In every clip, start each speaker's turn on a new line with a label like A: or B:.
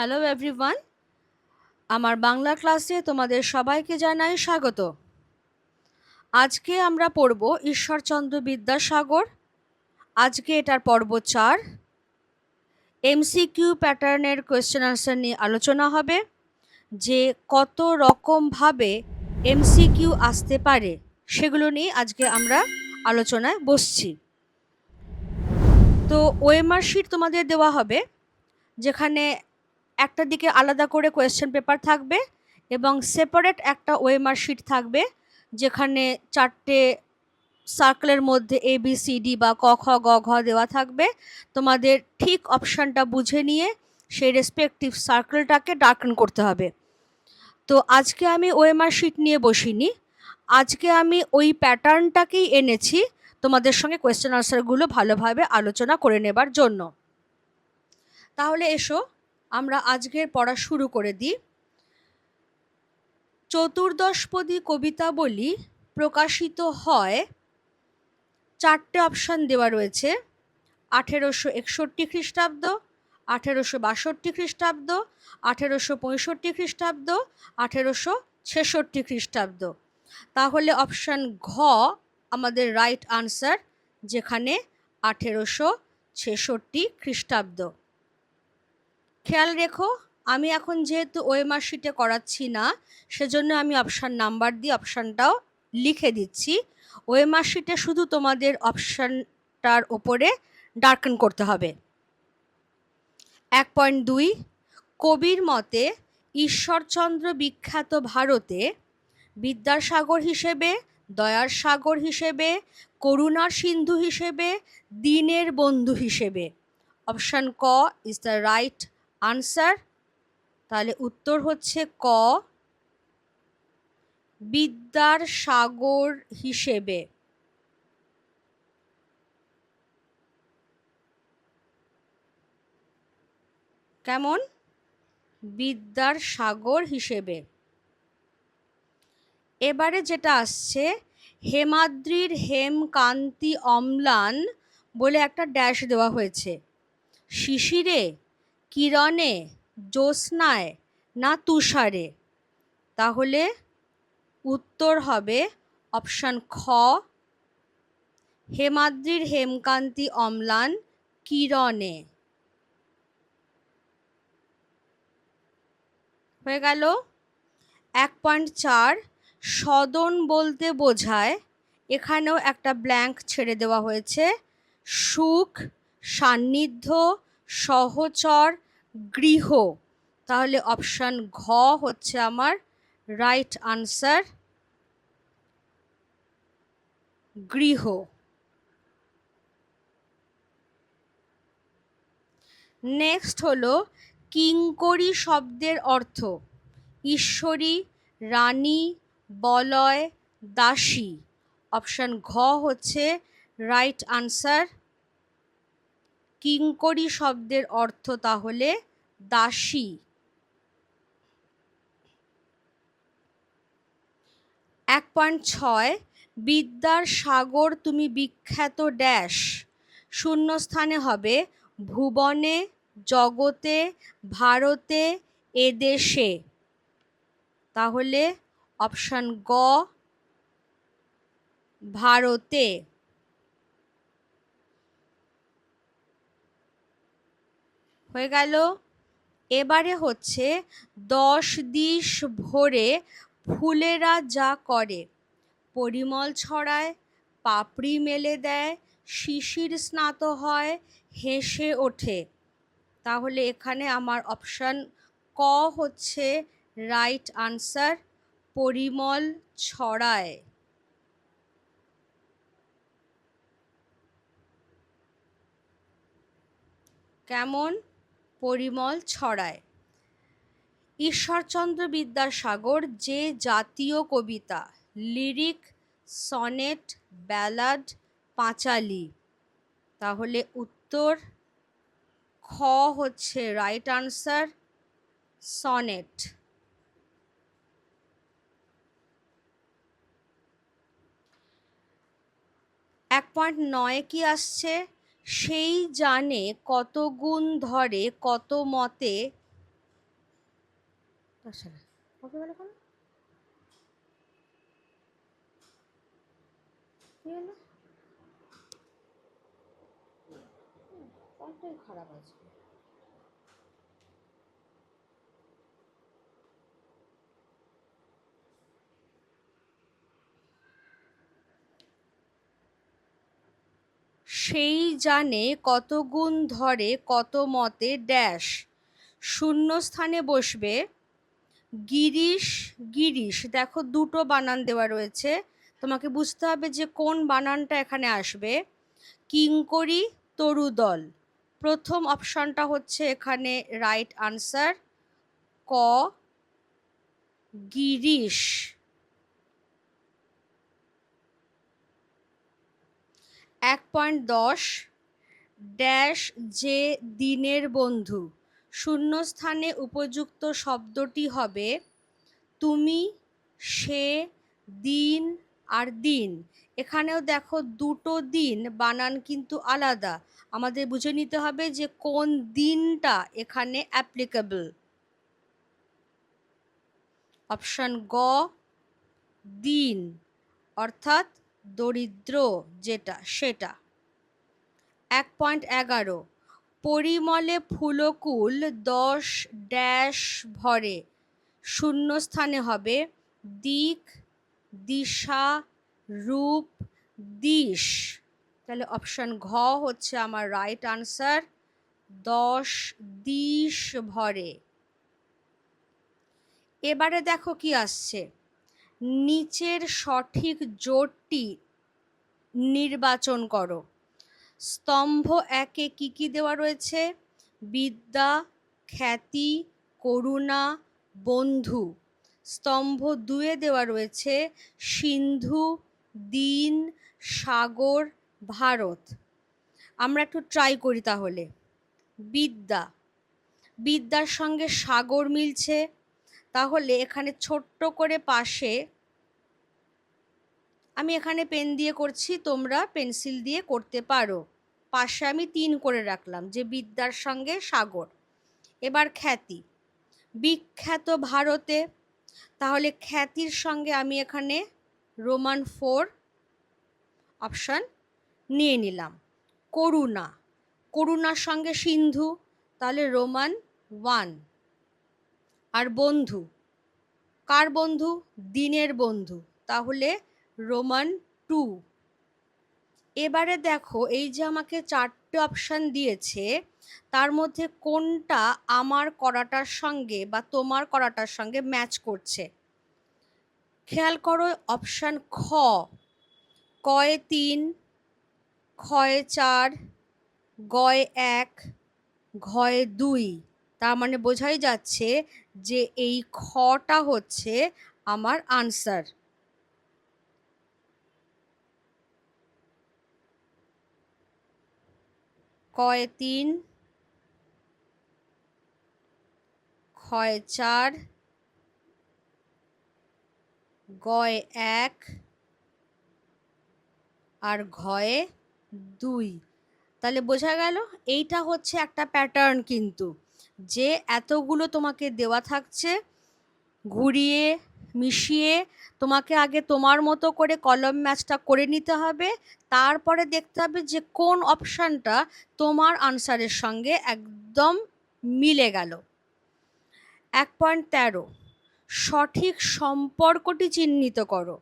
A: Hello everyone আমার বাংলা ক্লাসে তোমাদের সবাইকে জানাই স্বাগত। আজকে আমরা পড়ব ঈশ্বরচন্দ্র বিদ্যাসাগর। আজকে এটার পর্ব চার। এমসিকিউ প্যাটার্নের কোয়েশ্চেন আনসার নিয়ে আলোচনা হবে, যে কত রকমভাবে এমসিকিউ আসতে পারে সেগুলো নিয়ে আজকে আমরা আলোচনায় বসছি। তো ওএমআর শিট তোমাদের দেওয়া হবে, যেখানে একটা দিকে আলাদা করে কোয়েশ্চেন পেপার থাকবে এবং সেপারেট একটা ওএমআর শিট থাকবে যেখানে চারটে সার্কেলের মধ্যে এ বি সি ডি বা ক, খ, গ, ঘ দেওয়া থাকবে। তোমাদের ঠিক অপশানটা বুঝে নিয়ে সেই রেসপেক্টিভ সার্কেলটাকে ডার্কেন করতে হবে। তো আজকে আমি ওএমআর শিট নিয়ে বসিনি। আজকে আমি ওই প্যাটার্নটাকেই এনেছি তোমাদের সঙ্গে কোয়েশ্চেন আনসারগুলো ভালোভাবে আলোচনা করে নেবার জন্য। তাহলে এসো আমরা আজকের পড়া শুরু করে দিই। চতুর্দশপদী কবিতাবলী প্রকাশিত হয়। চারটে অপশান দেওয়া রয়েছে। আঠেরোশো একষট্টি খ্রিস্টাব্দ, আঠেরোশো বাষট্টি খ্রিস্টাব্দ, আঠেরোশো পঁয়ষট্টি খ্রিস্টাব্দ, আঠেরোশো ছেষট্টি খ্রিস্টাব্দ। তাহলে অপশান ঘ আমাদের রাইট আনসার, যেখানে আঠেরোশো ছেষট্টি খ্রিস্টাব্দ। খেয়াল রেখো, আমি এখন যেহেতু ওএমআর শিটে করাচ্ছি না, সেজন্য আমি অপশান নাম্বার দিয়ে অপশানটাও লিখে দিচ্ছি। ওএমআর শিটে শুধু তোমাদের অপশানটার ওপরে ডার্কেন করতে হবে। এক পয়েন্ট দুই, কবির মতে ঈশ্বরচন্দ্র বিখ্যাত ভারতে বিদ্যাসাগর হিসেবে, দয়ার সাগর হিসেবে, করুণার সিন্ধু হিসেবে, দিনের বন্ধু হিসেবে। অপশান ক, ইজ দ্য রাইট আনসার, তাহলে উত্তর হচ্ছে ক। বিদ্যার সাগর হিসেবে কেমন? বিদ্যার সাগর হিসেবে। এবারে যেটা আসছে, হেমাদ্রির হেমকান্তি অম্লান বলে একটা ড্যাশ দেওয়া হয়েছে। শিশিরে কিরণে জ্যোৎস্নায় না তুষারে? তাহলে উত্তর হবে অপশান খ, হেমাদ্রির হেমকান্তি অম্লান কিরণে। হয়ে গেল। এক পয়েন্ট চার, সদন বলতে বোঝায়, এখানেও একটা ব্ল্যাঙ্ক ছেড়ে দেওয়া হয়েছে, সুখ, সান্নিধ্য সহচর গৃহ। তাহলে অপশান ঘ হচ্ছে আমার রাইট আনসার গৃহ। নেক্সট হলো কিঙ্করি শব্দের অর্থ, ঈশ্বরী, রানী, বলয়, দাসী। অপশান ঘ হচ্ছে রাইট আনসার কিঙ্করি শব্দের অর্থ তাহলে দাসী। এক পয়েন্ট ছয়, বিদ্যার সাগর তুমি বিখ্যাত ড্যাশ। শূন্যস্থানে হবে, ভুবনে, জগতে, ভারতে, এদেশে। তাহলে অপশান গ, ভারতে। হয়ে গেল। এবারে হচ্ছে দশ দিশ ভরে ফুলেরা যা করে, পরিমল ছড়ায়, পাপড়ি মেলে দেয়, শিশির স্নাত হয়, হেসে ওঠে। তাহলে এখানে আমার অপশান ক হচ্ছে রাইট আনসার, পরিমল ছড়ায়। কেমন? পরিমল ছড়ায়। ঈশ্বরচন্দ্র বিদ্যাসাগর যে জাতীয় কবিতা, লিরিক, সনেট, ব্যালাড, পাঁচালি। তাহলে উত্তর খ হচ্ছে রাইট আনসার সনেট। এক পয়েন্ট নয় কি আসছে? সেই জানে কত গুণ ধরে কত মতে খারাপ আছে। সেই জানে কত গুণ ধরে কত মতে ড্যাশ। শূন্য স্থানে বসবে। গিরিশ গিরিশ। দেখো দুটো বানান দেওয়া রয়েছে। তোমাকে বুঝতে হবে যে কোন বানানটা এখানে আসবে। কিঙ্করি, তরুদল। প্রথম অপশানটা হচ্ছে এখানে রাইট আনসার ক, গিরিশ। এক পয়েন্ট দশ ড্যাশ যে দিনের বন্ধু। শূন্যস্থানে উপযুক্ত শব্দটি হবে তুমি, সে, দিন আর দিন। এখানেও দেখো দুটো দিন, বানান কিন্তু আলাদা। আমাদের বুঝে নিতে হবে যে কোন দিনটা এখানে অ্যাপ্লিকেবল অপশান গ, দিন, অর্থাৎ দরিদ্র যেটা, সেটা। এক পয়েন্ট এগারো, পরিমলে ফুলকুল দশ ড্যাশ ভরে, শূন্যস্থানে হবে দিক, দিশা, রূপ, দিশ। তাহলে অপশন ঘ হচ্ছে আমার রাইট আনসার দশ দিশ ভরে। এবারে দেখো কি আসছে। নিচের সঠিক জোটটি নির্বাচন করো। স্তম্ভ একে কি কি দেওয়া রয়েছে? বিদ্যা, খ্যাতি, করুণা, বন্ধু। স্তম্ভ দুয়ে দেওয়া রয়েছে সিন্ধু, দিন, সাগর, ভারত। আমরা একটু ট্রাই করি তাহলে। বিদ্যা। বিদ্যার সঙ্গে সাগর মিলছে। তাহলে এখানে ছোট্ট করে পাশে আমি এখানে পেন দিয়ে করছি, তোমরা পেন্সিল দিয়ে করতে পারো। পাশে আমি তিন করে রাখলাম, যে বিদ্যার সঙ্গে সাগর। এবার খ্যাতি। বিখ্যাত ভারতে, তাহলে খ্যাতির সঙ্গে আমি এখানে রোমান ফোর অপশান নিয়ে নিলাম। করুণা। করুণার সঙ্গে সিন্ধু, তাহলে রোমান ওয়ান। আর বন্ধু। কার বন্ধু? দিনের বন্ধু। তাহলে রোমান টু। এবারে দেখো, এই যে আমাকে চারটে অপশান দিয়েছে, তার মধ্যে কোনটা আমার করাটার সঙ্গে বা তোমার করাটার সঙ্গে ম্যাচ করছে? খেয়াল করো অপশান খ। কয়ে তিন, ক্ষয়ে চার, গয়ে এক, ঘয়ে দুই। তার মানে বোঝাই যাচ্ছে যে এই খটা হচ্ছে আমার আনসার কয় তিন ক্ষয় চার গয় এক, আর ঘয়ে দুই। তাহলে বোঝা গেল এইটা হচ্ছে একটা প্যাটার্ন কিন্তু। যে এতগুলো তোমাকে দেওয়া থাকছে, ঘুরিয়ে, মিশিয়ে, তোমাকে আগে তোমার মতো করে কলম ম্যাচটা করে নিতে হবে, তারপরে দেখতে হবে যে কোন অপশানটা তোমার আনসারের সঙ্গে একদম মিলে গেল। এক পয়েন্ট তেরো, সঠিক সম্পর্কটি চিহ্নিত করো।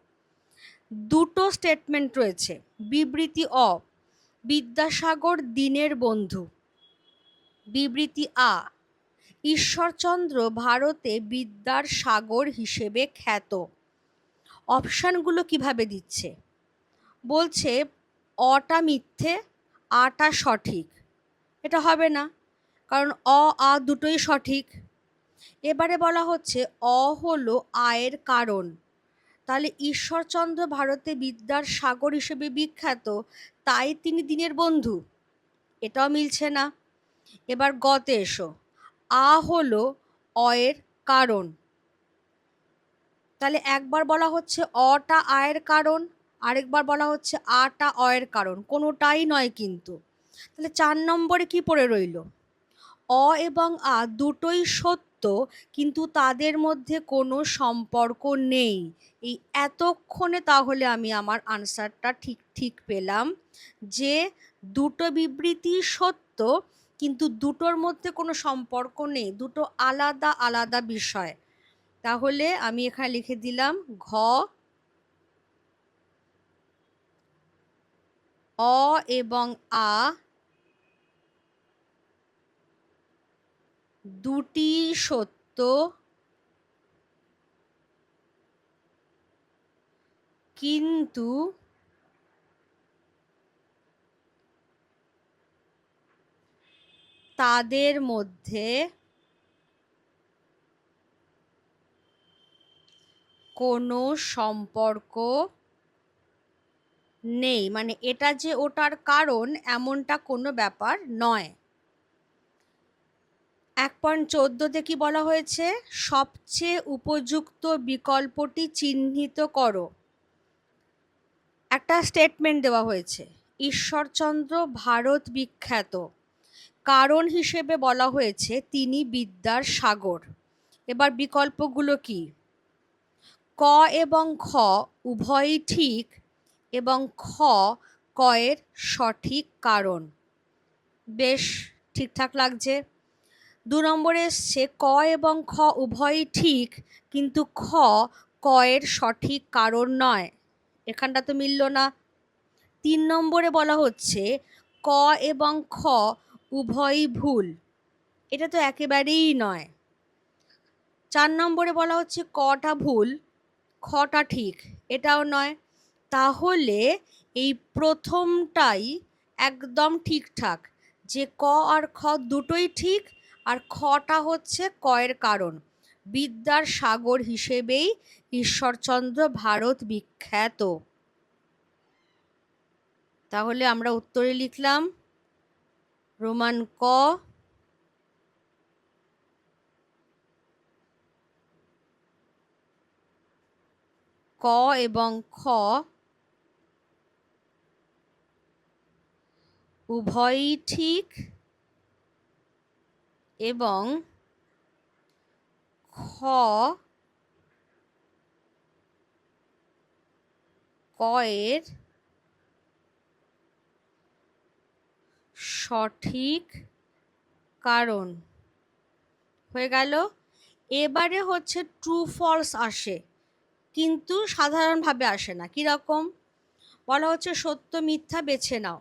A: দুটো স্টেটমেন্ট রয়েছে, বিবৃতি অ, বিদ্যাসাগর দিনের বন্ধু। বিবৃতি আ, ঈশ্বরচন্দ্র ভারতে বিদ্যার সাগর হিসেবে খ্যাত। অপশানগুলো কীভাবে দিচ্ছে? বলছে, অটা মিথ্যে, আটা সঠিক। এটা হবে না, কারণ অ, আ দুটোই সঠিক। এবারে বলা হচ্ছে, অ হলো আয়ের কারণ। তাহলে ঈশ্বরচন্দ্র ভারতে বিদ্যার সাগর হিসেবে বিখ্যাত, তাই তিনি দিনের বন্ধু। এটাও মিলছে না। এবার গতে এসো। আ হলো অয়ের কারণ। তাহলে একবার বলা হচ্ছে অটা আয়ের কারণ, আরেকবার বলা হচ্ছে আটা অয়ের কারণ। কোনোটাই নয় কিন্তু। তাহলে চার নম্বরে কি পড়ে রইল? অ এবং আ দুটোই সত্য, কিন্তু তাদের মধ্যে কোনো সম্পর্ক নেই। এই এতক্ষণে তাহলে আমি আমার আনসারটা ঠিক ঠিক পেলাম যে দুটো বিবৃতি সত্য কিন্তু দুটোর মধ্যে কোনো সম্পর্ক নেই, দুটো আলাদা আলাদা বিষয়। তাহলে আমি এখানে লিখে দিলাম ঘ, অ এবং আ দুটি সত্য কিন্তু তাদের মধ্যে কোনো সম্পর্ক নেই। মানে এটা যে ওটার কারণ, এমনটা কোনো ব্যাপার নয়। এক পয়েন্ট চোদ্দোতে কি বলা হয়েছে? সবচেয়ে উপযুক্ত বিকল্পটি চিহ্নিত করো। একটা স্টেটমেন্ট দেওয়া হয়েছে। ঈশ্বরচন্দ্র ভারত বিখ্যাত। কারণ হিসেবে বলা হয়েছে তিনি বিদ্যার সাগর। এবার বিকল্পগুলো কি? ক এবং খ উভয়ই ঠিক এবং খ কয়ের সঠিক কারণ। বেশ, ঠিকঠাক লাগছে। দু নম্বরে এসছে, ক এবং খ উভয়ই ঠিক, কিন্তু খ কয়ের সঠিক কারণ নয়। এখানটা তো মিলল না। তিন নম্বরে বলা হচ্ছে, ক এবং খ উভয়ই ভুল। এটা তো একেবারেই নয়। চার নম্বরে বলা হচ্ছে কটা ভুল, খটা ঠিক। এটাও নয়। তাহলে এই প্রথমটাই একদম ঠিকঠাক যে ক আর খ দুটোই ঠিক আর খটা হচ্ছে কয়ের কারণ। বিদ্যার সাগর হিসেবেই ঈশ্বরচন্দ্র ভারত বিখ্যাত। তাহলে আমরা উত্তরে লিখলাম রোমান ক ক এবং খ উভয়ই ঠিক এবং খ কয়ের সঠিক কারণ। হয়ে গেল। এবারে হচ্ছে ট্রু ফলস আসে, কিন্তু সাধারণভাবে আসে না। কীরকম বলা হচ্ছে সত্য, মিথ্যা বেছে নাও।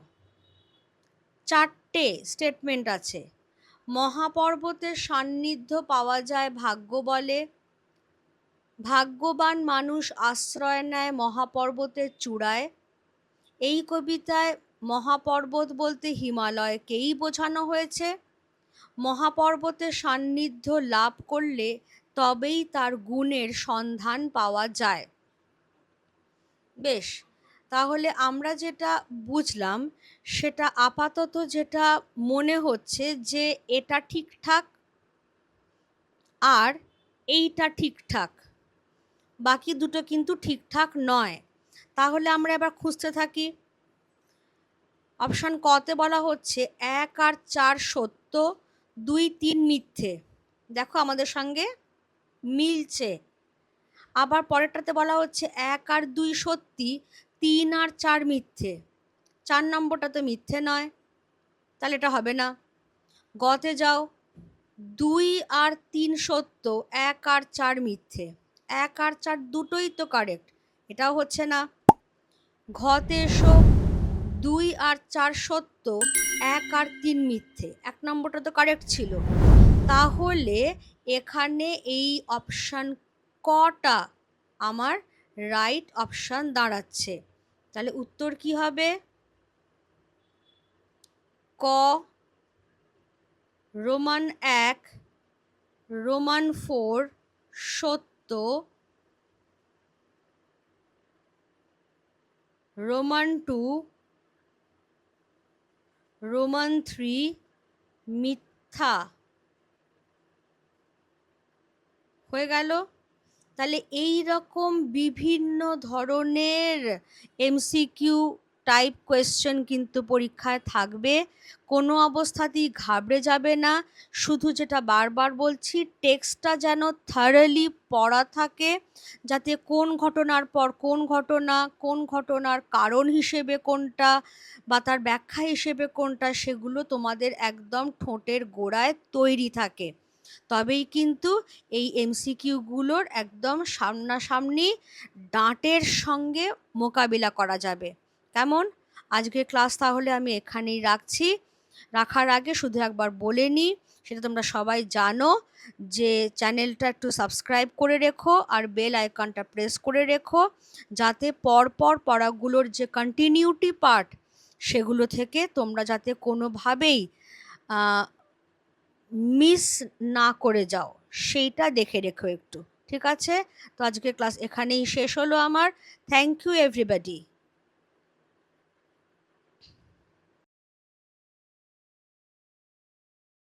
A: চারটে স্টেটমেন্ট আছে। মহাপর্বতের সান্নিধ্য পাওয়া যায় ভাগ্য বলে। ভাগ্যবান মানুষ আশ্রয় নেয় মহাপর্বতের চূড়ায়। এই কবিতায় মহাপর্বত বলতে হিমালয়কেই বোঝানো হয়েছে। মহাপর্বতের সান্নিধ্য লাভ করলে তবেই তার গুণের সন্ধান পাওয়া যায়। বেশ, তাহলে আমরা যেটা বুঝলাম, সেটা আপাতত যেটা মনে হচ্ছে যে এটা ঠিকঠাক আর এইটা ঠিকঠাক। বাকি দুটো কিন্তু ঠিকঠাক নয়। তাহলে আমরা এবার খুঁজতে থাকি। অপশান কতে বলা হচ্ছে এক আর চার সত্য, দুই তিন মিথ্যে। দেখো আমাদের সঙ্গে মিলছে। আবার পরেরটাতে বলা হচ্ছে এক আর দুই সত্যি, তিন আর চার মিথ্যে। চার নম্বরটা তো মিথ্যে নয়, তাহলে এটা হবে না। গতে যাও, দুই আর তিন সত্য, এক আর চার মিথ্যে। এক আর চার দুটোই তো কারেক্ট এটাও হচ্ছে না। ঘতে এসো দুই আর চার সত্য, এক আর তিন মিথ্যে। এক নম্বরটা তো কারেক্ট ছিল। তাহলে এখানে এই অপশান কটা আমার রাইট অপশান দাঁড়াচ্ছে? তাহলে উত্তর কি হবে? ক রোমান এক রোমান ফোর সত্য রোমান টু রোমান থ্রি মিথ্যা। হয়ে গেল? তাহলে এই রকম বিভিন্ন ধরনের এমসিকিউ টাইপ কোয়েশ্চেন কিন্তু পরীক্ষায় থাকবে। কোনো অবস্থাতেই ঘাবড়ে যাবে না। শুধু যেটা বারবার বলছি টেক্সটটা যেন থারলি পড়া থাকে, যাতে কোন ঘটনার পর কোন ঘটনা, কোন ঘটনার কারণ হিসেবে কোনটা বা তার ব্যাখ্যা হিসেবে কোনটা, সেগুলো তোমাদের একদম ঠোঁটের গোড়ায় তৈরি থাকে। তবেই কিন্তু এই এমসিকিউগুলোর একদম সামনাসামনি ডাঁটের সঙ্গে মোকাবিলা করা যাবে। কেমন? আজকের ক্লাস তাহলে আমি এখানেই রাখছি। রাখার আগে শুধু একবার বলে নিই, সেটা তোমরা সবাই জানো যে চ্যানেলটা একটু সাবস্ক্রাইব করে রেখো আর বেল আইকনটা প্রেস করে রেখো, যাতে পরপর পড়াগুলোর যে কন্টিনিউটি পার্ট সেগুলো থেকে তোমরা যাতে কোনোভাবেই মিস না করে যাও, সেইটা দেখে রেখো একটু, ঠিক আছে? তো আজকের ক্লাস এখানেই শেষ হলো আমার। Thank you everybody